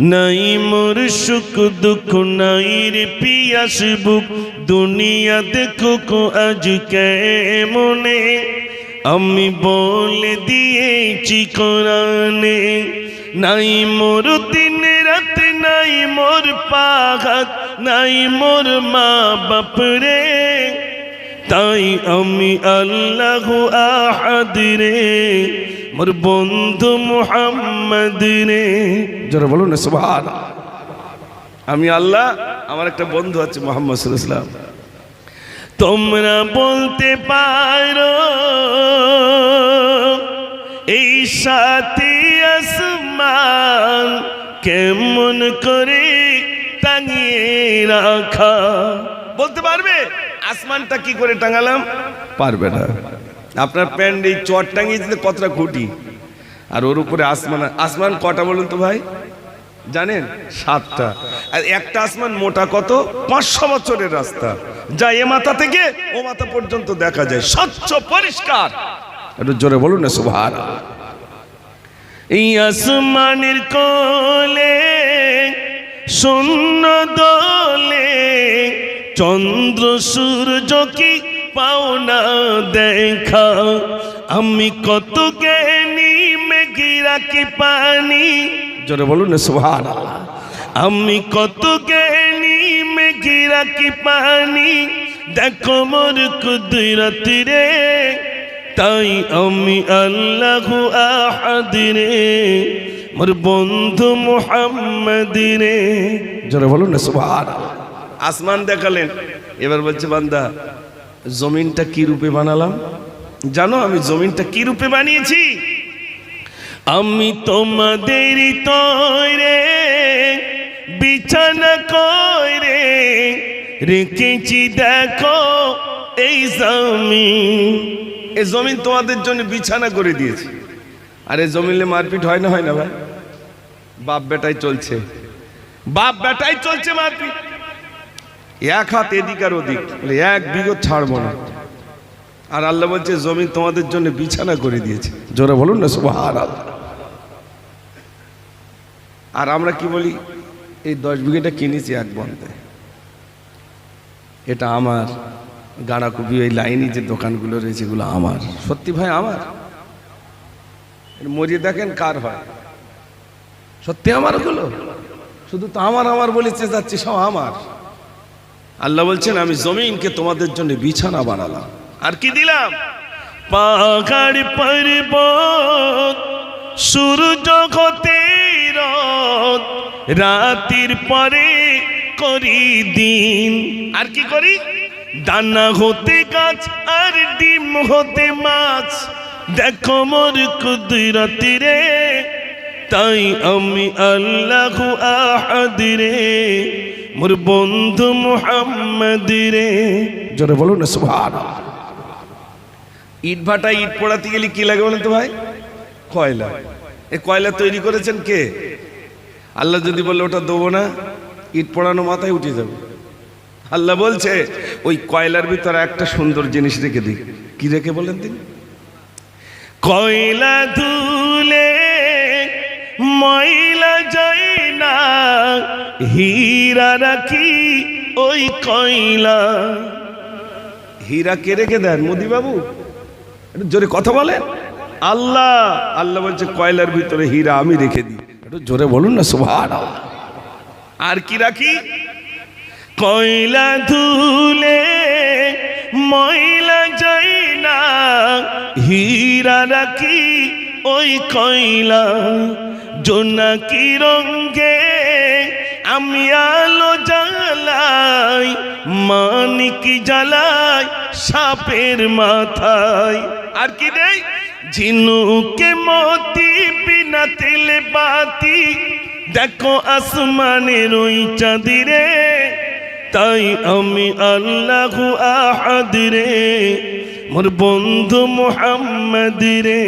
নাই মোর সুখ দুঃখ, নাই রে পিয়াস বুক। দুনিয়া দেখো কো আজ কেমনে? আমি বলে দিয়েছি কোরআনে, নাই মোর দিন রাত, নাই মোর পাঘাত নাই মোর মা বাপ রে। তাই আমি আল্লাহ আহাদ রে। মোর বন্ধু মুহাম্মদ রে যারা বলুন না সুবহান। আমি আল্লাহ আমার একটা বন্ধু আছে মোহাম্মদ সাল্লাম তোমরা বলতে পারো এই সাথে আসমান কেমন করে টাঙিয়ে রাখা? বলতে পারবে? আসমানটা কি করে টাঙালাম? পারবে না। আপনার প্যান্ট এই চট টাঙিয়ে দিতে কতটা খুঁটি? আর ওর উপরে আসমান আসমান কটা বলুন তো ভাই? জানেন? সাতটা। আর একটা আসমান মোটা কত? পাঁচশো বছরের রাস্তা। যা এ মাথা থেকে ও মাথা পর্যন্ত দেখা যায়। স্বচ্ছ, পরিষ্কার। একটু জোরে বলুন না সুভার এই আসমানের কোলে, শূন্য দলে, চন্দ্র সূর্য কি পাওনা দেখা। আমি কত জ্ঞানী মেঘিরা কি পানি। জোরে বলুন না সুভান আমি কত জ্ঞানী মেঘিরা কি পানি। দেখো মোর কুদরত রে তাই আমি আল্লাহ আহাদ রে মোর বন্ধু মুহাম্মদ রে জোরে বলুন না সুভান আসমান দেখালেন। এবার বলছে, বান্দা জমিনটা কি রূপে বানালাম? জানো আমি জমিনটা কি রূপে বানিয়েছি? আমি তোমাদের তৈরে, বিছানা করে রেখেছি, দেখো এই জমিন। এই জমিন তোমাদের জন্য বিছানা করে দিয়েছি। আর এই জমিনে মারপিট হয় না হয় না ভাই? বাপ বেটাই চলছে। বাপ বেটাই চলছে মারপিট। এক হাত এদিক আর ওদিক, বলে এক বিগত ছাড়বো না। আর আল্লাহ বলছে জমিন তোমাদের জন্য বিছানা করে দিয়েছে। জোরে বলুন না আল্লাহ আর আমরা কি বলি, এই দশ বিঘেটা কিনেছি এক বন্ধে এটা আমার গাড়াকুপি, ওই লাইনে যে দোকানগুলো রয়েছে, এগুলো আমার। সত্যি ভাই, আমার? মরিয়ে দেখেন কার হয়। সত্যি আমার ওগুলো? শুধু তো আমার আমার বলে চেঁচাচ্ছি, সব আমার। আল্লাহ বলছেন আমি জমিনকে তোমাদের জন্য বিছানা বানালাম। আর কি দিলাম? পাহাড় পর্বত সূর্য হতে রথ রাতির পরে করি দিন। আর কি করি? দানা হতে গাছ আর ডিম হতে মাছ। দেখো মোর কুদরতি রে তাই আমি আল্লাহ আহাদ রে। মোর বন্ধু মুহাম্মদ রে জোরে বলুন না সুবহান। ইট ভাটা ইট পোড়াতে গেলে কি লাগে বলেন তো ভাই? কয়লা। এ কয়লা তৈরি করেছেন কে? আল্লাহ যদি বলে ওটা দেবো না ইট পোড়ানো মাথায় উঠে যাবে। আল্লাহ বলছে ওই কয়লার ভিতরে একটা সুন্দর জিনিস রেখে দিই। কি রেখে বলেন তিনি? কয়লা ধুলে ময়লা হীরা রাখি ওই কয়লা। হীরা কে রেখে দেন মোদি বাবু জোরে কথা বলেন। আল্লাহ। আল্লাহ বলছে কয়লার ভিতরে হীরা আমি রেখে দিই। একটু জোরে বলুন না সুভান আর কি রাখি? কয়লা ধুলে ময়লা যাই না। হীরা রাখি ওই কয়লা। জোনাকি রঙ্গে আমি আলো জ্বালাই, মানিক জ্বালাই সাপের মাথায়। আর কি দেয় ঝিনুকে মতি বিনা তেলে বাতি। দেখো আসমানের ওই চাঁদিরে, তাই আমি আল্লাহ আহাদ রে, মোর বন্ধু মোহাম্মদ রে।